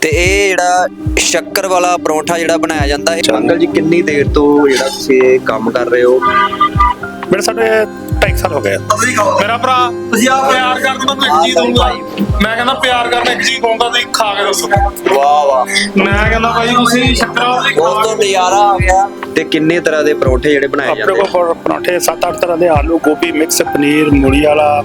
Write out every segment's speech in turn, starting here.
ਤੇ ਇਹ ਜਿਹੜਾ ਸ਼ੱਕਰ ਵਾਲਾ ਪਰੌਂਠਾ ਜਿਹੜਾ ਬਣਾਇਆ ਜਾਂਦਾ ਹੈ। ਅੰਕਲ ਜੀ ਕਿੰਨੀ ਦੇਰ ਤੋਂ ਜਿਹੜਾ ਤੁਸੀਂ ਇਹ ਕੰਮ ਕਰ ਰਹੇ ਹੋ? ਮੇਰੇ ਸਾਡੇ 2.5 ਸਾਲ ਹੋ ਗਏ। ਆ। ਮੇਰਾ ਭਰਾ ਤੁਸੀਂ ਆ ਪਿਆਰ ਕਰਨ ਮੈਂ ਇੱਕ ਚੀਜ਼ ਦਊਂਗਾ। ਮੈਂ ਕਹਿੰਦਾ ਪਿਆਰ ਕਰਨ ਇੱਕ ਚੀਜ਼ ਕਹੂੰਗਾ ਤੁਸੀਂ ਖਾ ਕੇ ਦੱਸੋ। ਵਾਹ ਵਾਹ। ਮੈਂ ਕਹਿੰਦਾ ਭਾਈ ਤੁਸੀਂ ਸ਼ੱਕਰਾਂ ਦੇ ਬਹੁਤ ਤੋਂ ਨਜ਼ਾਰਾ ਆ ਗਿਆ। ਤੇ ਕਿੰਨੇ ਤਰ੍ਹਾਂ ਦੇ ਪਰੌਂਠੇ ਜਿਹੜੇ ਬਣਾਏ ਆਪਣੇ ਜਾਂਦੇ ਕੋਲ ਪਰ- ਪਰੌਂਠੇ 7-8 ਤਰ੍ਹਾਂ ਦੇ ਆਲੂ ਗੋਭੀ ਮਿਕਸ ਪਨੀਰ ਮੂਲੀ ਵਾਲਾ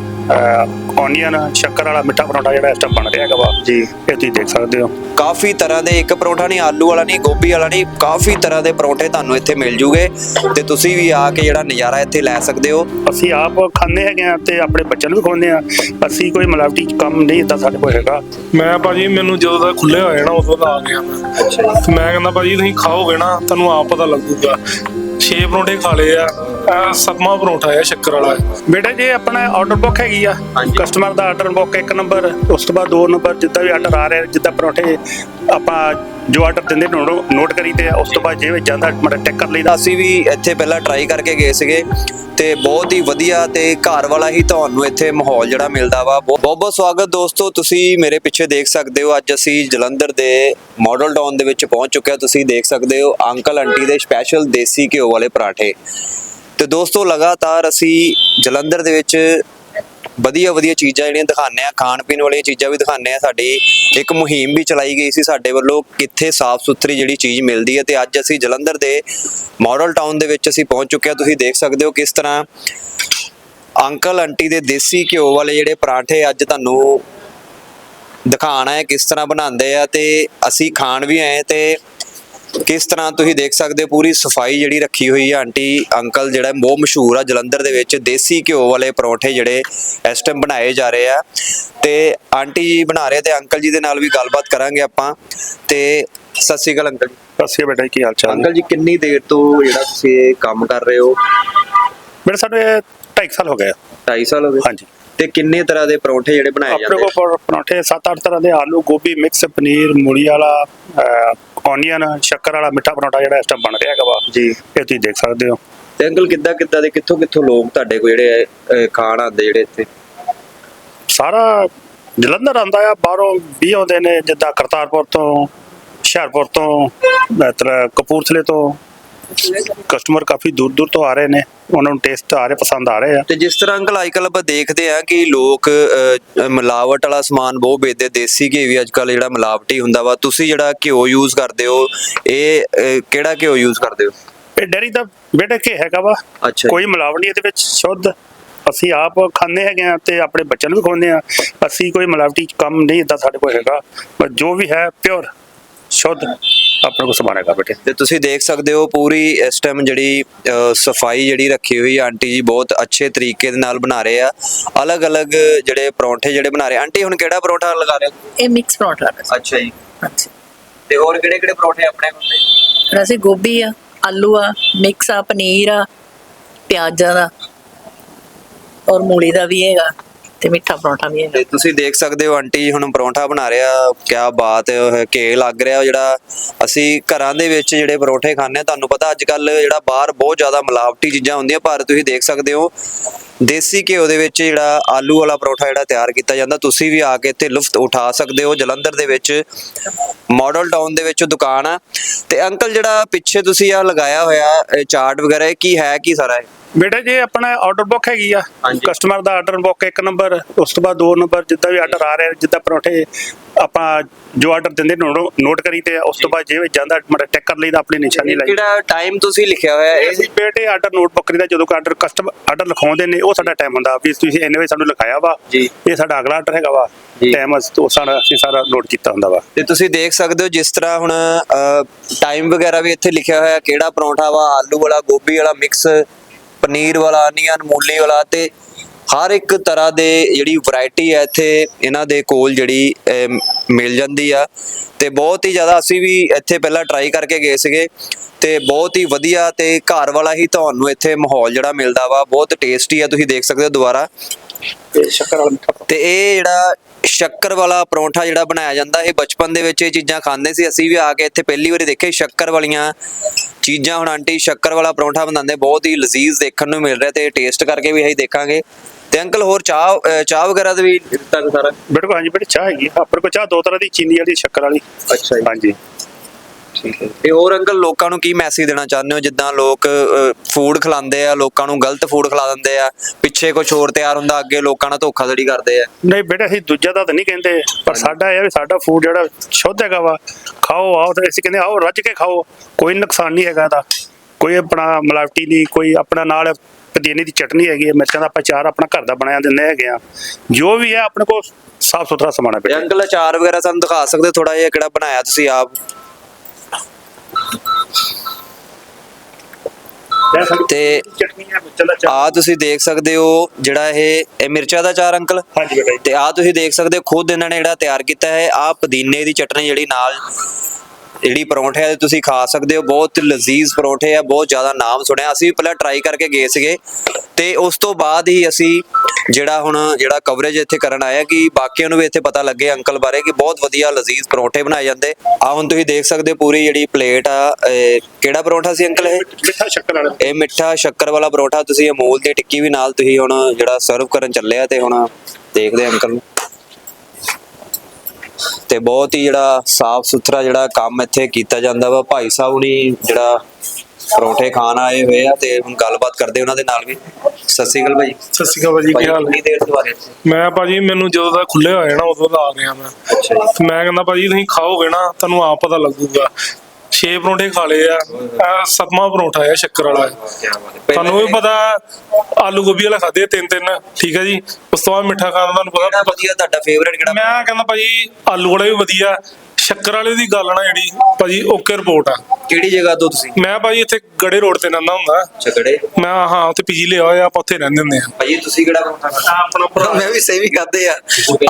ਔਨੀਅਨ ਸ਼ੱਕਰ ਵਾਲਾ ਮਿੱਠਾ ਪਰੌਂਠਾ ਜਿਹੜਾ ਇਸ ਟਾਈਮ ਬਣ ਰਿਹਾ ਹੈਗਾ ਵਾ। ਜੀ। ਇਹ ਤੁਸੀਂ ਦੇਖ ਸਕਦੇ ਹੋ। ਕਾਫੀ ਤਰ੍ਹਾਂ ਦੇ ਇੱਕ ਪਰੌਂਠਾ ਨਹੀਂ ਆਲੂ ਵਾਲਾ ਨਹੀਂ ਗੋਭੀ ਵਾਲਾ ਨਹੀਂ ਕਾਫੀ ਤਰ੍ਹਾਂ ਦੇ ਪਰੌਂਠੇ ਤੁਹਾਨੂੰ ਇੱਥੇ ਮਿਲ ਜੂਗੇ। ਤੇ ਤੁਸੀਂ ਵੀ ਆ ਕੇ ਜਿਹੜਾ ਨਜ਼ਾਰਾ ਇੱਥੇ ਲੈ ਸਕਦੇ ਹੋ। ਅਸੀਂ ਆਪ ਖਾਂਦੇ ਹੈਗੇ ਆ ਤੇ ਆਪਣੇ ਬੱਚਿਆਂ ਨੂੰ ਵੀ ਖਵਾਉਂਦੇ ਆ ਅਸੀਂ ਕੋਈ ਮਿਲਾਵਟੀ ਕੰਮ ਨਹੀਂ ਇਦਾਂ ਸਾਡੇ ਕੋਲ ਹੈਗਾ। ਮੈਂ ਭਾਜੀ ਮੈਨੂੰ ਜਦੋਂ ਦਾ ਖੁੱਲੇ ਹੋਏ ਨਾ ਉਦੋਂ ਦਾ ਆ ਗਿਆ ਮੈਂ। ਮੈਂ ਕਹਿੰਦਾ ਭਾਜੀ ਤੁਸੀਂ ਖਾਓਗੇ ਨਾ ਤੁਹਾਨੂੰ ਆਪ ਪਤਾ ਲੱਗੂਗਾ। ਛੇ ਪਰੌਂਠੇ ਖਾ ਲਏ ਆ। ਸੱਤਵਾਂ ਪਰੌਂਠਾ ਹੈ ਸ਼ੱਕਰ ਵਾਲਾ। ਬੇਟਾ ਜੀ ਆਪਣਾ ਆਰਡਰ ਬੁੱਕ ਹੈਗੀ ਆ ਕਸਟਮਰ ਦਾ ਆਰਡਰ ਬੁੱਕ ਇੱਕ ਨੰਬਰ ਉਸ ਤੋਂ ਬਾਅਦ ਦੋ ਨੰਬਰ ਜਿੱਦਾਂ ਵੀ ਆਰਡਰ ਆ ਰਿਹਾ ਜਿੱਦਾਂ ਪਰੌਂਠੇ ਆਪਾਂ ਜੋ ਆਰਡਰ ਦਿੰਦੇ ਨੋਟ ਕਰੀਦੇ ਆ ਉਸ ਤੋਂ ਬਾਅਦ ਜੇ ਵਿੱਚ ਜਾਂਦਾ ਮੜਾ ਟੈਕ ਕਰ ਲਈਦਾ। ਅਸੀਂ ਵੀ ਇੱਥੇ ਪਹਿਲਾਂ ਟਰਾਈ ਕਰਕੇ ਗਏ ਸੀਗੇ ਤੇ ਬਹੁਤ ਹੀ ਵਧੀਆ ਤੇ ਘਰ ਵਾਲਾ ਹੀ ਤੁਹਾਨੂੰ ਇੱਥੇ ਮਾਹੌਲ ਜਿਹੜਾ ਮਿਲਦਾ ਵਾ। ਬਹੁਤ ਬਹੁਤ ਸਵਾਗਤ ਦੋਸਤੋ ਤੁਸੀਂ ਮੇਰੇ ਪਿੱਛੇ ਦੇਖ ਸਕਦੇ ਹੋ ਅੱਜ ਅਸੀਂ ਜਲੰਧਰ ਦੇ ਮਾਡਲ ਟਾਊਨ ਦੇ ਵਿੱਚ ਪਹੁੰਚ ਚੁੱਕੇ ਹਾਂ। ਤੁਸੀਂ ਦੇਖ ਸਕਦੇ ਹੋ ਅੰਕਲ ਆਂਟੀ ਦੇ ਸਪੈਸ਼ਲ ਦੇਸੀ ਘਿਓ ਵਾਲੇ ਪਰਾਠੇ। ਤੇ ਦੋਸਤੋ, ਲਗਾਤਾਰ ਅਸੀਂ ਜਲੰਧਰ ਦੇ ਵਿੱਚ ਵਧੀਆ ਵਧੀਆ ਚੀਜ਼ਾਂ ਜਿਹੜੀਆਂ ਦਿਖਾਉਂਦੇ ਆ ਖਾਣ ਪੀਣ ਵਾਲੀਆਂ ਚੀਜ਼ਾਂ ਵੀ ਦਿਖਾਉਂਦੇ ਆ ਸਾਡੀ ਇੱਕ ਮੁਹਿੰਮ ਵੀ ਚਲਾਈ ਗਈ ਸੀ, ਸਾਡੇ ਵੱਲੋਂ ਕਿੱਥੇ ਸਾਫ਼ ਸੁਥਰੀ ਜਿਹੜੀ ਚੀਜ਼ ਮਿਲਦੀ ਹੈ ਤੇ ਅੱਜ ਅਸੀਂ ਜਲੰਧਰ ਦੇ ਮਾਡਲ ਟਾਊਨ ਦੇ ਵਿੱਚ ਅਸੀਂ ਪਹੁੰਚ ਚੁੱਕੇ ਹਾਂ। ਤੁਸੀਂ ਦੇਖ ਸਕਦੇ ਹੋ ਕਿਸ ਤਰ੍ਹਾਂ ਅੰਕਲ ਆਂਟੀ ਦੇ ਦੇਸੀ ਘਿਓ ਵਾਲੇ ਜਿਹੜੇ ਪਰਾਂਠੇ ਅੱਜ ਤੁਹਾਨੂੰ ਦਿਖਾਣਾ ਹੈ ਕਿਸ ਤਰ੍ਹਾਂ ਬਣਾਉਂਦੇ ਆ ਤੇ ਅਸੀਂ ਖਾਣ ਵੀ ਆਏ ਤੇ ਕਿਸ ਤਰ੍ਹਾਂ ਤੁਸੀਂ ਦੇਖ ਸਕਦੇ ਹੋ ਪੂਰੀ ਸਫ਼ਾਈ ਜਿਹੜੀ ਰੱਖੀ ਹੋਈ ਹੈ ਆਂਟੀ ਅੰਕਲ ਜਿਹੜਾ ਬਹੁਤ ਮਸ਼ਹੂਰ ਆ ਜਲੰਧਰ ਦੇ ਵਿੱਚ ਦੇਸੀ ਘਿਓ ਵਾਲੇ ਪਰੌਂਠੇ ਜਿਹੜੇ ਇਸ ਟਾਈਮ ਬਣਾਏ ਜਾ ਰਹੇ ਆ। ਤੇ ਆਂਟੀ ਜੀ ਬਣਾ ਰਹੇ ਤੇ ਅੰਕਲ ਜੀ ਦੇ ਨਾਲ ਵੀ ਗੱਲਬਾਤ ਕਰਾਂਗੇ ਆਪਾਂ। ਤੇ ਸਤਿ ਸ਼੍ਰੀ ਅਕਾਲ ਅੰਕਲ ਜੀ। ਅਸੀਂ ਬੇਟਾ ਕੀ ਹਾਲ ਚਾਲ? ਅੰਕਲ ਜੀ ਕਿੰਨੀ ਦੇਰ ਤੋਂ ਜਿਹੜਾ ਤੁਸੀਂ ਇਹ ਕੰਮ ਕਰ ਰਹੇ ਹੋ? ਮੇਰੇ ਸਾਡੇ 2.5 ਸਾਲ ਹੋ ਗਏ ਆ। 2.5 ਸਾਲ ਹੋ ਗਏ। ਹਾਂਜੀ। ਤੇ ਕਿੰਨੇ ਤਰ੍ਹਾਂ ਦੇ ਪਰੌਂਠੇ ਜਿਹੜੇ ਬਣਾਏ ਆਪਣੇ ਜਾਂਦੇ ਕੋਲ ਪਰ- ਪਰੌਂਠੇ 7-8 ਤਰ੍ਹਾਂ ਦੇ ਆਲੂ ਗੋਭੀ ਮਿਕਸ ਪਨੀਰ ਮੂਲੀ ਵਾਲਾ ਔਨੀਅਨ ਸ਼ੱਕਰ ਵਾਲਾ ਮਿੱਠਾ ਪਰੌਂਠਾ ਜਿਹੜਾ ਇਸ ਟਾਈਮ ਬਣ ਰਿਹਾ ਹੈਗਾ ਵਾ। ਜੀ। ਇਹ ਤੁਸੀਂ ਦੇਖ ਸਕਦੇ ਹੋ। ਤੇ ਅੰਕਲ ਕਿੱਦਾਂ ਕਿੱਦਾਂ ਦੇ ਕਿੱਥੋਂ ਕਿੱਥੋਂ ਲੋਕ ਤੁਹਾਡੇ ਕੋਲ ਜਿਹੜੇ ਅਹ, ਖਾਣ ਆਉਂਦੇ ਜਿਹੜੇ ਇੱਥੇ? ਸਾਰਾ ਜਲੰਧਰ ਆਉਂਦਾ ਆ ਬਾਹਰੋਂ ਵੀ ਆਉਂਦੇ ਨੇ ਜਿੱਦਾਂ ਕਰਤਾਰਪੁਰ ਤੋਂ ਹੁਸ਼ਿਆਰਪੁਰ ਤੋਂ ਮਤਲਬ ਕਪੂਰਥਲੇ ਤੋਂ। ਕਸਟਮਰ ਕਾਫੀ ਦੂਰ ਦੂਰ ਤੋਂ ਆ ਰਹੇ ਨੇ ਉਹਨਾਂ ਨੂੰ ਟੇਸਟ ਆ ਰਹੇ ਪਸੰਦ ਆ ਰਹੇ ਆ। ਤੇ ਜਿਸ ਤਰ੍ਹਾਂ ਅੰਕਲ ਅੱਜਕੱਲ ਆਪਾਂ ਦੇਖਦੇ ਆ ਕਿ ਲੋਕ ਮਿਲਾਵਟ ਵਾਲਾ ਸਮਾਨ ਬਹੁਤ ਵੇਚਦੇ ਦੇਸੀ ਘੀ ਵੀ ਅੱਜਕੱਲ ਜਿਹੜਾ ਮਿਲਾਵਟੀ ਹੁੰਦਾ ਵਾ ਤੁਸੀਂ ਜਿਹੜਾ ਘਿਓ ਯੂਜ਼ ਕਰਦੇ ਹੋ ਇਹ ਕਿਹੜਾ ਘਿਓ ਯੂਜ਼ ਕਰਦੇ ਹੋ? ਇਹ ਡੈਰੀ ਦਾ ਬੇਟਾ ਕੀ ਹੈਗਾ ਵਾ। ਅੱਛਾ ਜੀ। ਕੋਈ ਮਿਲਾਵਟ ਨਹੀਂ ਇਹਦੇ ਵਿੱਚ ਸ਼ੁੱਧ। ਅਸੀਂ ਆਪ ਖਾਂਦੇ ਹੈਗੇ ਆ ਤੇ ਆਪਣੇ ਬੱਚਿਆਂ ਨੂੰ ਵੀ ਖਵਾਉਂਦੇ ਆ ਅਸੀਂ ਕੋਈ ਮਿਲਾਵਟੀ ਕੰਮ ਨਹੀਂ ਇਦਾਂ ਸਾਡੇ ਕੋਲ ਹੈਗਾ ਪਰ ਜੋ ਵੀ ਹੈ ਪਿਓਰ ਸ਼ੁੱਧ। ਆਪਣੇ ਕੋਲ ਸਮਾਨ ਹੈਗਾ ਬੇਟੇ। ਤੇ ਤੁਸੀਂ ਦੇਖ ਸਕਦੇ ਹੋ ਪੂਰੀ ਇਸ ਟਾਈਮ ਜਿਹੜੀ ਸਫ਼ਾਈ ਜਿਹੜੀ ਰੱਖੀ ਹੋਈ ਹੈ ਆਂਟੀ ਜੀ ਬਹੁਤ ਅੱਛੇ ਤਰੀਕੇ ਦੇ ਨਾਲ ਬਣਾ ਰਹੇ ਆ। ਅਲੱਗ-ਅਲੱਗ ਜਿਹੜੇ ਪਰੌਂਠੇ ਜਿਹੜੇ ਬਣਾ ਰਹੇ ਆਂਟੀ ਹੁਣ ਕਿਹੜਾ ਪਰੌਂਠਾ ਲਗਾ ਰਹੇ ਹੋ? ਇਹ ਮਿਕਸ ਪਰੌਂਠਾ ਹੈ ਅੱਛਾ ਜੀ। ਹਾਂਜੀ। ਤੇ ਹੋਰ ਕਿਹੜੇ-ਕਿਹੜੇ ਪਰੌਂਠੇ ਆਪਣੇ ਕੋਲ ਨੇ? ਵੈਸੇ ਗੋਭੀ ਆ ਆਲੂ ਆ ਮਿਕਸ ਆ ਪਨੀਰ ਆ ਪਿਆਜ਼ਾਂ ਦਾ ਔਰ ਮੂਲੀ ਦਾ ਵੀ ਹੈਗਾ। ਤੇ ਮਿੱਠਾ ਪਰੌਂਠਾ ਵੀ ਹੈਗਾ। ਤੇ ਤੁਸੀਂ ਦੇਖ ਸਕਦੇ ਹੋ ਆਂਟੀ ਹੁਣ ਪਰੌਂਠਾ ਬਣਾ ਰਿਹਾ ਕਿਆ ਬਾਤ ਹੈ ਉਹ ਘੇ ਲੱਗ ਰਿਹਾ ਜਿਹੜਾ ਅਸੀਂ ਘਰਾਂ ਦੇ ਵਿੱਚ ਜਿਹੜੇ ਪਰੌਂਠੇ ਖਾਂਦੇ ਹਾਂ ਤੁਹਾਨੂੰ ਪਤਾ ਅੱਜ ਕੱਲ ਜਿਹੜਾ ਬਾਹਰ ਬਹੁਤ ਜ਼ਿਆਦਾ ਮਿਲਾਵਟੀ ਚੀਜ਼ਾਂ ਹੁੰਦੀਆਂ ਪਰ ਤੁਸੀਂ ਦੇਖ ਸਕਦੇ ਹੋ ਦੇਸੀ ਘਿਓ ਦੇ ਵਿੱਚ ਜਿਹੜਾ ਆਲੂ ਵਾਲਾ ਪਰੌਂਠਾ ਜਿਹੜਾ ਤਿਆਰ ਕੀਤਾ ਜਾਂਦਾ ਤੁਸੀਂ ਵੀ ਆ ਕੇ ਇੱਥੇ ਲੁਫਤ ਉਠਾ ਸਕਦੇ ਹੋ। ਜਲੰਧਰ ਦੇ ਵਿੱਚ ਮਾਡਲ ਟਾਊਨ ਦੇ ਵਿੱਚ ਦੁਕਾਨ ਆ। ਤੇ ਅੰਕਲ ਜਿਹੜਾ ਪਿੱਛੇ ਤੁਸੀਂ ਆ ਲਗਾਇਆ ਹੋਇਆ ਚਾਰਟ ਵਗੈਰਾ ਇਹ ਕੀ ਹੈ ਕੀ ਸਾਰਾ ਇਹ? ਬੇਟਾ ਜੀ ਆਪਣਾ ਆਰਡਰ ਬੁੱਕ ਹੈਗੀ ਆ। ਕਸਟਮਰ ਦਾ ਆਰਡਰ ਬੁੱਕ ਇੱਕ ਨੰਬਰ ਉਸ ਤੋਂ ਬਾਅਦ ਦੋ ਨੰਬਰ ਜਿੱਦਾਂ ਵੀ ਆਰਡਰ ਆ ਰਿਹਾ ਜਿੱਦਾਂ ਪਰੌਂਠੇ ਆਪਾਂ ਜੋ ਆਰਡਰ ਦਿੰਦੇ ਨੋਟ ਕਰੀਦੇ ਆ ਉਸ ਤੋਂ ਬਾਅਦ ਜੇ ਜਾਂਦਾ ਮੜਾ ਟੈਕ ਕਰ ਲਈਦਾ ਆਪਣੀ ਨਿਸ਼ਾਨੀ ਲਾਈ। ਕਿਹੜਾ ਟਾਈਮ ਤੁਸੀਂ ਲਿਖਿਆ ਹੋਇਆ ਇਹ? ਬੇਟੇ ਆਰਡਰ ਨੋਟਬੁੱਕ ਕਰੀਦਾ ਜਦੋਂ ਆਰਡਰ ਕਸਟਮਰ ਆਰਡਰ ਲਿਖਾਉਂਦੇ ਨੇ ਉਹ ਸਾਡਾ ਟਾਈਮ ਹੁੰਦਾ ਵੀ ਤੁਸੀਂ ਇੰਨੇ ਵਜੇ ਸਾਨੂੰ ਲਿਖਾਇਆ ਵਾ। ਇਹ ਸਾਡਾ ਅਗਲਾ ਆਰਡਰ ਹੈਗਾ ਵਾ। ਟਾਈਮ ਉਹ ਸਾਰਾ ਅਸੀਂ ਸਾਰਾ ਨੋਟ ਕੀਤਾ ਹੁੰਦਾ ਵਾ ਤੇ ਤੁਸੀਂ ਦੇਖ ਸਕਦੇ ਹੋ ਜਿਸ ਤਰ੍ਹਾਂ ਹੁਣ ਟਾਈਮ ਵਗੈਰਾ ਵੀ ਇੱਥੇ ਲਿਖਿਆ ਹੋਇਆ ਕਿਹੜਾ ਪਰੌਂਠਾ ਵਾ ਆਲੂ ਵਾਲਾ ਗੋਭੀ ਵਾਲਾ ਮਿਕਸ ਪਨੀਰ ਵਾਲਾ ਅਨੀਅਨ ਮੂਲੀ ਵਾਲਾ ਤੇ ਹਰ ਇੱਕ ਤਰ੍ਹਾਂ ਦੇ ਜਿਹੜੀ ਵੈਰਾਈਟੀ ਹੈ ਇੱਥੇ ਇਹਨਾਂ ਦੇ ਕੋਲ ਜਿਹੜੀ ਮਿਲ ਜਾਂਦੀ ਆ। ਤੇ ਬਹੁਤ ਹੀ ਜ਼ਿਆਦਾ ਅਸੀਂ ਵੀ ਇੱਥੇ ਪਹਿਲਾਂ ਟਰਾਈ ਕਰਕੇ ਗਏ ਸੀਗੇ। ਤੇ ਬਹੁਤ ਹੀ ਵਧੀਆ ਤੇ ਘਰ ਵਾਲਾ ਹੀ ਤੁਹਾਨੂੰ ਇੱਥੇ ਮਾਹੌਲ ਜਿਹੜਾ ਮਿਲਦਾ ਵਾ ਬਹੁਤ ਟੇਸਟੀ ਆ ਤੁਸੀਂ ਦੇਖ ਸਕਦੇ ਹੋ ਦੁਬਾਰਾ। ਤੇ ਸ਼ੱਕਰ ਵਾਲਾ ਮਿੱਠਾ ਤੇ ਇਹ ਜਿਹੜਾ ਸ਼ੱਕਰ ਵਾਲਾ ਪਰੌਂਠਾ ਜਿਹੜਾ ਬਣਾਇਆ ਜਾਂਦਾ ਇਹ ਬਚਪਨ ਦੇ ਵਿੱਚ ਇਹ ਚੀਜ਼ਾਂ ਖਾਂਦੇ ਸੀ। ਅਸੀਂ ਵੀ ਆ ਕੇ ਇੱਥੇ ਪਹਿਲੀ ਵਾਰੀ ਦੇਖੇ ਸ਼ੱਕਰ ਵਾਲੀਆਂ ਚੀਜ਼ਾਂ। ਹੁਣ ਆਂਟੀ ਸ਼ੱਕਰ ਵਾਲਾ ਪਰੌਂਠਾ ਬਣਾਉਂਦੇ ਬਹੁਤ ਹੀ ਲਜ਼ੀਜ਼ ਦੇਖਣ ਨੂੰ ਮਿਲ ਰਿਹਾ ਤੇ ਟੇਸਟ ਕਰਕੇ ਵੀ ਅਸੀਂ ਦੇਖਾਂਗੇ। ਤੇ ਅੰਕਲ ਹੋਰ ਚਾਹ ਅਹ ਚਾਹ ਵਗੈਰਾ ਦਾ ਵੀ ਦਿੱਤਾ ਸਾਰਾ? ਬੇਟੇ ਕੋ ਹਾਂਜੀ ਬੇਟੇ ਚਾਹ ਹੈਗੀ ਆ। ਆਪਣੇ ਕੋ ਚਾਹ ਦੋ ਤਰ੍ਹਾਂ ਦੀ ਚੀਨੀ ਵਾਲੀ ਸ਼ੱਕਰ ਵਾਲੀ। ਅੱਛਾ ਜੀ। ਹਾਂਜੀ। ਠੀਕ ਹੈ। ਤੇ ਹੋਰ ਅੰਕਲ ਲੋਕਾਂ ਨੂੰ ਕੀ ਮੈਸੇਜ ਦੇਣਾ ਚਾਹੁੰਦੇ ਹੋ? ਜਿੱਦਾਂ ਲੋਕ ਫੂਡ ਖਿਲਾਉਂਦੇ ਆ ਲੋਕਾਂ ਨੂੰ ਗਲਤ ਫੂਡ ਖਿਲਾ ਦਿੰਦੇ ਆ ਪਿੱਛੇ ਕੁਝ ਹੋਰ ਤਿਆਰ ਹੁੰਦਾ ਅੱਗੇ ਲੋਕਾਂ ਨਾਲ ਧੋਖਾਧੜੀ ਕਰਦੇ ਆ। ਨਹੀਂ ਬੇਟਾ ਅਸੀਂ ਦੂਜਾ ਦਾ ਤਾਂ ਨਹੀਂ ਕਹਿੰਦੇ ਪਰ ਸਾਡਾ ਇਹ ਆ ਵੀ ਸਾਡਾ ਫੂਡ ਜਿਹੜਾ ਸ਼ੁੱਧ ਹੈਗਾ ਵਾ ਖਾਓ ਆਓ ਤੇ ਅਸੀਂ ਕਹਿੰਦੇ ਆਓ ਰੱਜ ਕੇ ਖਾਓ। ਕੋਈ ਨੁਕਸਾਨ ਨਹੀਂ ਹੈਗਾ ਦਾ ਕੋਈ ਆਪਣਾ ਮਿਲਾਵਟੀ ਨਹੀਂ ਕੋਈ ਆਪਣਾ ਨਾਲ ਪੁਦੀਨੇ ਦੀ ਚਟਨੀ ਹੈਗੀ ਹੈ ਮਿਰਚਾਂ ਦਾ ਆਪਾਂ ਚਾਰ ਆਪਣਾ ਘਰ ਦਾ ਬਣਾਇਆ ਦਿੰਦੇ ਹੈਗੇ ਆ। ਜੋ ਵੀ ਹੈ ਆਪਣੇ ਕੋਲ ਸਾਫ਼ ਸੁਥਰਾ ਸਮਾਨ ਹੈ ਬੇਟਾ। ਅੰਕਲ ਅਚਾਰ ਵਗੈਰਾ ਸਾਨੂੰ ਦਿਖਾ ਸਕਦੇ ਥੋੜਾ ਜਿਹਾ ਕਿਹੜਾ ਬਣਾਇਆ ਤੁਸੀਂ ਆਪ? ਤੇ ਚਟਨੀ ਹੈ ਮਿਰਚਾਂ ਦਾ ਚਾਰ ਆ ਤੁਸੀਂ ਦੇਖ ਸਕਦੇ ਹੋ ਜਿਹੜਾ ਇਹ ਇਹ ਮਿਰਚਾਂ ਦਾ ਚਾਰ ਅੰਕਲ। ਹਾਂਜੀ ਬੇਟਾ ਜੀ। ਤੇ ਆ ਤੁਸੀਂ ਦੇਖ ਸਕਦੇ ਹੋ ਖੁਦ ਇਹਨਾਂ ਨੇ ਜਿਹੜਾ ਤਿਆਰ ਕੀਤਾ ਹੈ। ਆ ਪੁਦੀਨੇ ਦੀ ਚਟਨੀ ਜਿਹੜੀ ਨਾਲ ਜਿਹੜੀ ਪਰੌਂਠੇ ਆ ਤੁਸੀਂ ਖਾ ਸਕਦੇ ਹੋ। ਬਹੁਤ ਲਜ਼ੀਜ਼ ਪਰੌਂਠੇ ਆ ਬਹੁਤ ਜ਼ਿਆਦਾ ਨਾਮ ਸੁਣਿਆ। ਅਸੀਂ ਵੀ ਪਹਿਲਾਂ ਟਰਾਈ ਕਰਕੇ ਗਏ ਸੀਗੇ। ਤੇ ਉਸ ਤੋਂ ਬਾਅਦ ਹੀ ਅਸੀਂ ਜਿਹੜਾ ਹੁਣ ਜਿਹੜਾ ਕਵਰੇਜ ਇੱਥੇ ਕਰਨ ਆਇਆ ਕਿ ਬਾਕੀਆਂ ਨੂੰ ਵੀ ਇੱਥੇ ਪਤਾ ਲੱਗੇ ਅੰਕਲ ਬਾਰੇ ਕਿ ਬਹੁਤ ਵਧੀਆ ਲਜ਼ੀਜ਼ ਪਰੌਂਠੇ ਬਣਾਏ ਜਾਂਦੇ। ਆ ਹੁਣ ਤੁਸੀਂ ਦੇਖ ਸਕਦੇ ਹੋ ਪੂਰੀ ਜਿਹੜੀ ਪਲੇਟ ਆ ਕਿਹੜਾ ਪਰੌਂਠਾ ਸੀ ਅੰਕਲ ਇਹ? ਮਿੱਠਾ ਸ਼ੱਕਰ ਵਾਲਾ। ਇਹ ਮਿੱਠਾ ਸ਼ੱਕਰ ਵਾਲਾ ਪਰੌਠਾ ਤੁਸੀਂ ਅਮੂਲ ਦੀ ਟਿੱਕੀ ਵੀ ਨਾਲ ਤੁਸੀਂ ਹੁਣ ਜਿਹੜਾ ਸਰਵ ਕਰਨ ਚੱਲੇ ਆ ਤੇ ਹੁਣ ਦੇਖਦੇ ਅੰਕਲ ਨੂੰ। ਤੇ ਬਹੁਤ ਹੀ ਜਿਹੜਾ ਸਾਫ਼ ਸੁਥਰਾ ਜਿਹੜਾ ਕੰਮ ਇੱਥੇ ਕੀਤਾ ਜਾਂਦਾ ਵਾ। ਭਾਈ ਸਾਹਿਬ ਹੁਣੀ ਜਿਹੜਾ ਪਰੌਂਠੇ ਖਾਣ ਆਏ ਹੋਏ ਆ ਤੇ ਹੁਣ ਗੱਲਬਾਤ ਕਰਦੇ ਉਹਨਾਂ ਦੇ ਨਾਲ ਵੀ। ਸਤਿ ਸ਼੍ਰੀ ਅਕਾਲ ਭਾਈ। ਸਤਿ ਸ਼੍ਰੀ ਅਕਾਲ ਭਾਜੀ ਕੀ ਹਾਲ ਕਿੰਨੀ ਹੈ ਦੇਰ ਤੋਂ ਆ ਰਹੇ ਸੀ ਮੈਂ ਭਾਜੀ ਮੈਨੂੰ ਜਦੋਂ ਦਾ ਖੁੱਲੇ ਹੋਏ ਨਾ ਉਦੋਂ ਦਾ ਆ ਗਿਆ ਮੈਂ। ਅੱਛਾ ਜੀ। ਤੇ ਮੈਂ ਕਹਿੰਦਾ ਭਾਜੀ ਤੁਸੀਂ ਖਾਓਗੇ ਨਾ ਤੁਹਾਨੂੰ ਆਪ ਪਤਾ ਲੱਗੂਗਾ। ਛੇ ਪਰੌਂਠੇ ਖਾ ਲਏ ਆ। ਸੱਤਵਾਂ ਪਰੌਂਠਾ ਹੈ ਸ਼ੱਕਰ ਵਾਲਾ। ਤੁਹਾਨੂੰ ਵੀ ਪਤਾ ਆਲੂ ਗੋਭੀ ਵਾਲਾ ਖਾਦੇ ਤਿੰਨ ਤਿੰਨ ਠੀਕ ਹੈ ਜੀ? ਉਸ ਤੋਂ ਬਾਅਦ ਮਿੱਠਾ ਖਾਣ ਤੁਹਾਨੂੰ ਪਤਾ ਵਧੀਆ ਤੁਹਾਡਾ ਫੇਵਰੇਟ ਕਿਹੜਾ? ਮੈਂ ਕਹਿੰਦਾ ਭਾਜੀ ਆਲੂ ਵਾਲਾ ਵੀ ਵਧੀਆ। ਸ਼ੱਕਰ ਵਾਲੇ ਦੀ ਗੱਲ ਨਾ ਜਿਹੜੀ ਭਾਜੀ ਓਕੇ ਰਿਪੋਰਟ ਆ। ਕਿਹੜੀ ਜਗ੍ਹਾ ਤੋਂ ਤੁਸੀਂ? ਮੈਂ ਭਾਜੀ ਇੱਥੇ ਗੜੇ ਰੋਡ ਤੇ ਰਹਿੰਦਾ ਹੁੰਦਾ। ਛਕੜੇ ਮੈਂ ਹਾਂ ਉੱਥੇ ਪੀਜੀ ਲਿਆ ਹੋਇਆ ਆਪਾਂ ਉੱਥੇ ਰਹਿੰਦੇ ਹੁੰਦੇ ਆ। ਭਾਈ ਤੁਸੀਂ ਕਿਹੜਾ ਖਾਣਾ ਆਪਣਾ ਭਰਾ। ਮੈਂ ਵੀ ਸੇਵ ਖਾਦੇ ਆ।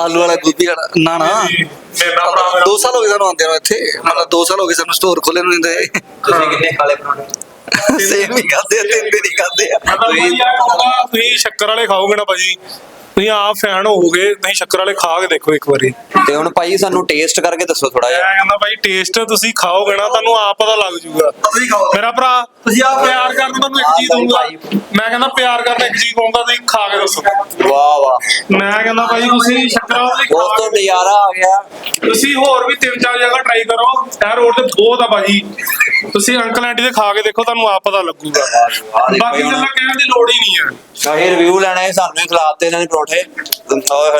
ਆਲੂ ਵਾਲਾ ਗੋਭੀ ਵਾਲਾ। ਨਾ ਨਾ। ਮੇਰਾ ਭਰਾ ਮੇਰਾ- ਦੋ ਸਾਲ ਹੋ ਗਏ ਸਾਨੂੰ ਆਉਂਦੇ ਨੂੰ ਇੱਥੇ। ਮਤਲਬ ਦੋ ਸਾਲ ਹੋ ਗਏ ਸਾਨੂੰ ਸਟੋਰ ਖੋਲੇ ਨੂੰ ਨਹੀਂ ਤੁਸੀਂ ਕਿੰਨੇ ਖਾਲੇ ਪਰੌਂਠੇ ਦੇ ਸੇਮ ਹੀ ਖਾਦੇ ਆ ਤਿੰਨ ਦਿਨ ਹੀ ਖਾਦੇ ਆ। ਤੁਸੀਂ ਸ਼ੱਕਰ ਵਾਲੇ ਖਾਓਗੇ ਨਾ ਭਾਜੀ। ਤੁਸੀਂ ਆਪ ਫੈਨ ਹੋਵੋਗੇ ਤੁਸੀਂ ਸ਼ੱਕਰ ਵਾਲੇ ਖਾ ਕੇ ਦੇਖੋ ਇੱਕ ਵਾਰੀ। ਤੇ ਹੁਣ ਭਾਈ ਸਾਨੂੰ ਟੇਸਟ ਕਰਕੇ ਦੱਸੋ ਥੋੜਾ ਮੈਂ ਜਿਹਾ ਕਹਿੰਦਾ ਭਾਈ ਟੇਸਟ ਤੁਸੀਂ ਖਾਓਗੇ ਨਾ ਤੁਹਾਨੂੰ ਆਪ ਪਤਾ ਲੱਗ ਜਾਊਗਾ। ਤੁਸੀਂ ਖਾਓ। ਮੇਰਾ ਭਰਾ ਤੁਸੀਂ ਆਪ ਪਿਆਰ ਕਰਨ ਨੂੰ ਤੁਹਾਨੂੰ ਇੱਕ ਚੀਜ਼ ਦਊਂਗਾ। ਮੈਂ ਕਹਿੰਦਾ ਪਿਆਰ ਕਰਨ ਇੱਕ ਚੀਜ਼ ਕਹੂੰਗਾ ਤੁਸੀਂ ਖਾ ਕੇ ਦੱਸੋ। ਵਾਹ ਵਾਹ। ਮੈਂ ਕਹਿੰਦਾ ਭਾਈ ਤੁਸੀਂ ਸ਼ੱਕਰ ਵਾਲੇ ਖਾ ਕੇ ਨਜ਼ਾਰਾ ਆ ਗਿਆ। ਤੁਸੀਂ ਹੋਰ ਵੀ ਤਿੰਨ ਚਾਰ ਜਗ੍ਹਾ ਟਰਾਈ ਕਰੋ। ਇਹ ਰੋਡ ਤੇ ਬਹੁਤ ਆ ਭਾਜੀ। ਤੁਸੀਂ ਅੰਕਲ ਆਂਟੀ ਦੇ ਖਾ ਕੇ ਦੇਖੋ ਤੁਹਾਨੂੰ ਆਪ ਪਤਾ ਲੱਗੂਗਾ। ਬਾਕੀ ਗੱਲਾਂ ਕਹਿਣ ਦੀ ਲੋੜ ਹੀ ਨਹੀਂ ਹੈ। ਅਸੀਂ ਰਿਵਿਊ ਲੈਣਾ ਹੈ ਸਾਨੂੰ ਵੀ ਖਿਲਾਤੇ ਇਹਨਾਂ ਦੇ ਪਰੌਠੇ।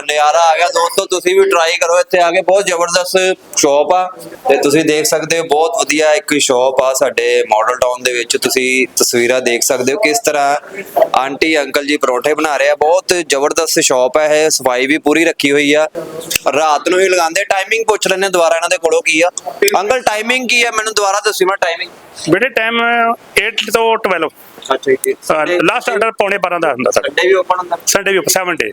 ਨਜ਼ਾਰਾ ਆ ਗਿਆ। ਦੋਸਤੋ ਤੁਸੀਂ ਵੀ ਟਰਾਈ ਕਰੋ ਇੱਥੇ ਆ ਕੇ ਬਹੁਤ ਜ਼ਬਰਦਸਤ ਸ਼ਾਪ ਆ। ਤੇ ਤੁਸੀਂ ਦੇਖ ਸਕਦੇ ਹੋ ਬਹੁਤ ਵਧੀਆ ਇੱਕ ਸ਼ਾਪ ਆ ਸਾਡੇ ਮਾਡਲ ਟਾਊਨ ਦੇ ਵਿੱਚ। ਤੁਸੀਂ ਤਸਵੀਰਾਂ ਦੇਖ ਸਕਦੇ ਹੋ ਕਿਸ ਤਰ੍ਹਾਂ ਆਂਟੀ ਅੰਕਲ ਜੀ ਪਰੌਂਠੇ ਬਣਾ ਰਹੇ ਆ। ਬਹੁਤ ਜ਼ਬਰਦਸਤ ਸ਼ਾਪ ਹੈ ਇਹ। ਸਫ਼ਾਈ ਵੀ ਪੂਰੀ ਰੱਖੀ ਹੋਈ ਆ। ਰਾਤ ਨੂੰ ਹੀ ਲਗਾਉਂਦੇ ਟਾਈਮਿੰਗ ਪੁੱਛ ਲੈਣੇ ਦੁਬਾਰਾ ਇਹਨਾਂ ਦੇ ਕੋਲੋਂ ਕੀ ਆ। ਅੰਕਲ ਟਾਈਮਿੰਗ ਕੀ ਹੈ ਮੈਨੂੰ ਦੁਬਾਰਾ ਦੱਸੀ ਮੈਂ ਟਾਈਮਿੰਗ ਬੇਟੇ ਟਾਈਮ 8 ਤੋਂ 12 ਅੱਛਾ ਜੀ। ਲਾਸਟ ਆਰਡਰ ਪੌਣੇ 12 ਦਾ ਹੁੰਦਾ ਸਾਡਾ। ਸੰਡੇ ਵੀ ਓਪਨ ਹੁੰਦਾ। ਸੰਡੇ ਵੀ 7 ਡੇ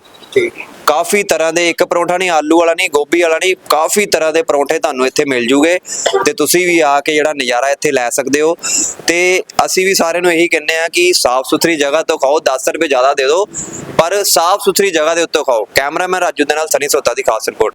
ਕਾਫੀ ਤਰ੍ਹਾਂ ਦੇ ਇੱਕ ਪਰੌਂਠਾ ਨਹੀਂ ਆਲੂ ਵਾਲਾ ਨਹੀਂ ਗੋਭੀ ਵਾਲਾ ਨਹੀਂ ਕਾਫੀ ਤਰ੍ਹਾਂ ਦੇ ਪਰੌਂਠੇ ਤੁਹਾਨੂੰ ਇੱਥੇ ਮਿਲ ਜੂਗੇ। ਤੇ ਤੁਸੀਂ ਵੀ ਆ ਕੇ ਜਿਹੜਾ ਨਜ਼ਾਰਾ ਇੱਥੇ ਲੈ ਸਕਦੇ ਹੋ। ਤੇ ਅਸੀਂ ਵੀ ਸਾਰਿਆਂ ਨੂੰ ਇਹੀ ਕਹਿੰਦੇ ਆ ਕਿ ਸਾਫ਼ ਸੁਥਰੀ ਜਗ੍ਹਾ ਤੋਂ ਖਾਓ 10 ਰੁਪਏ ਜ਼ਿਆਦਾ ਦੇ ਦਿਓ। ਪਰ ਸਾਫ਼ ਸੁਥਰੀ ਜਗ੍ਹਾ ਦੇ ਉੱਤੇ ਖਾਓ। ਕੈਮਰਾਮੈਨ ਰਾਜੂ ਦੇ ਨਾਲ ਸਨੀ ਸੋਤਾ ਦੀ ਖਾਸ ਰਿਪੋਰਟ।